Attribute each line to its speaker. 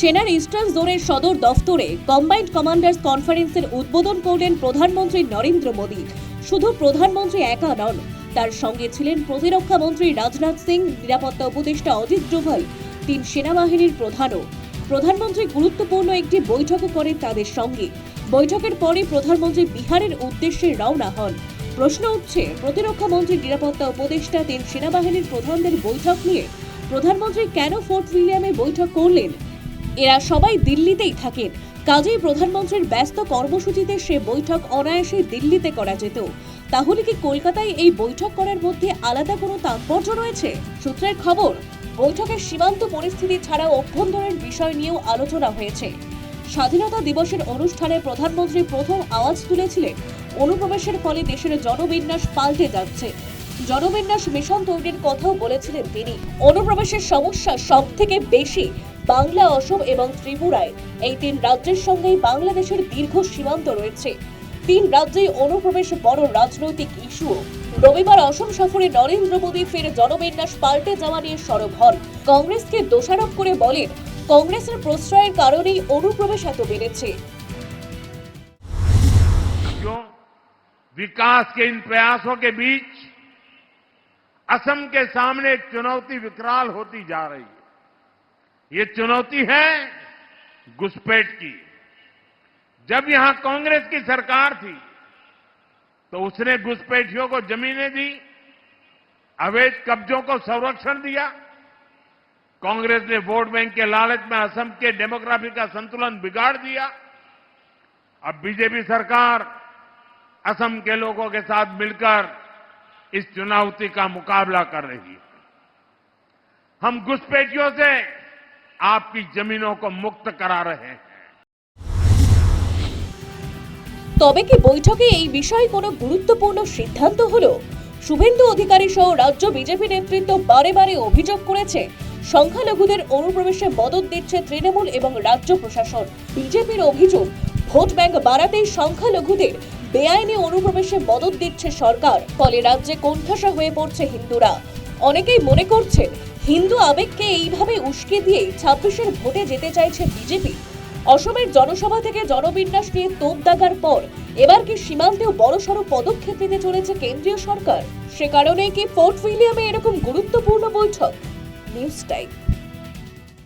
Speaker 1: সেনার ইস্টার্ন জোনের সদর দফতরে কম্বাইন্ড কমান্ডার্স কনফারেন্সের উদ্বোধন করলেন প্রধানমন্ত্রী নরেন্দ্র মোদী। শুধু প্রধানমন্ত্রী একা নন, তার সঙ্গে ছিলেন প্রতিরক্ষা মন্ত্রী রাজনাথ সিং, নিরাপত্তা উপদেষ্টা অজিত ডোভাল, তিন সেনাবাহিনীর প্রধানও। প্রধানমন্ত্রী গুরুত্বপূর্ণ একটি বৈঠকও করেন তাদের সঙ্গে। বৈঠকের পরে প্রধানমন্ত্রী বিহারের উদ্দেশ্যে রওনা হন। প্রশ্ন উঠছে, প্রতিরক্ষা মন্ত্রী, নিরাপত্তা উপদেষ্টা, তিন সেনাবাহিনীর প্রধানদের বৈঠক নিয়ে প্রধানমন্ত্রী কেন ফোর্ট উইলিয়ামে বৈঠক করলেন? এরা সবাই দিল্লিতেই থাকেন। কাজেই প্রধানমন্ত্রীর ব্যস্ত কর্মসূচিতে সে বৈঠক অনায়াসে দিল্লিতে করা যেত। তাহলে কি কলকাতায় এই বৈঠক করার মধ্যে আলাদা কোনো তাৎপর্য রয়েছে? সূত্রের খবর বৈঠকের সীমান্ত পরিস্থিতি ছাড়া অভ্যন্তরীণ বিষয় নিয়েও আলোচনা হয়েছে। স্বাধীনতা দিবসের অনুষ্ঠানে প্রধানমন্ত্রী প্রথম আওয়াজ তুলেছিলেন। অনুপ্রবেশের ফলে দেশের জনবিন্যাস পাল্টে যাচ্ছে। জনবিন্যাস মিশন তৈরির কথাও বলেছিলেন তিনি। অনুপ্রবেশের সমস্যা সব থেকে বেশি বাংলা অসম এবং ত্রিপুরায় এই তিন রাজ্যের সঙ্গেই বাংলাদেশের দীর্ঘ সীমান্ত রয়েছে তিন রাজ্যেই অনুপ্রবেশ বড় রাজনৈতিক ইস্যু রবিবার অসম সফরে নরেন্দ্র মোদী ফের জনবিন্যাস পাল্টে যাওয়া নিয়ে সরব হন কংগ্রেসকে দোষারোপ করে বলেন কংগ্রেসের প্রশ্রয়ের কারণেই অনুপ্রবেশ এত বেড়েছে
Speaker 2: क्यों विकास के इन प्रयासों के बीच असम के सामने एक चुनौती विकराल होती जा रही है ये चुनौती है घुसपैठ की। जब यहाँ कांग्रेस की सरकार थी तो उसने घुसपैठियों को जमीनें दी, अवैध कब्जों को संरक्षण दिया। कांग्रेस ने वोट बैंक के लालच में असम के डेमोग्राफी का संतुलन बिगाड़ दिया। अब बीजेपी सरकार असम के लोगों के साथ मिलकर इस चुनौती का मुकाबला कर रही है। हम घुसपैठियों से आपकी जमीनों को मुक्त करा रहे हैं
Speaker 1: তবে কি বৈঠকে এই বিষয়ে কোনো গুরুত্বপূর্ণ সিদ্ধান্ত হলো শুভেন্দু অধিকারী সহ রাজ্য বিজেপি নেতৃত্ব বারে বারে অভিযোগ করেছে সংখ্যালঘুদের অনুপ্রবেশে মদত দিচ্ছে তৃণমূল এবং রাজ্য প্রশাসন বিজেপির অভিযোগ ভোট ব্যাংক বাড়াতেই সংখ্যালঘুদের বেআইনি অনুপ্রবেশে মদত দিচ্ছে সরকার ফলে রাজ্যে কোণঠাসা হয়ে পড়ছে হিন্দুরা অনেকেই মনে করছেন হিন্দু আবেগকে এইভাবে উস্কে দিয়ে ছাব্বিশের ভোটে যেতে চাইছে বিজেপি। অসমের জনসভা থেকে জনবিন্যাস নিয়ে তোপ দাগার পর এবার কি সীমান্তেও বড়সড় পদক্ষেপ নিতে চলেছে কেন্দ্রীয় সরকার? সে কারণে কি ফোর্ট উইলিয়ামে এরকম গুরুত্বপূর্ণ বৈঠক? News time.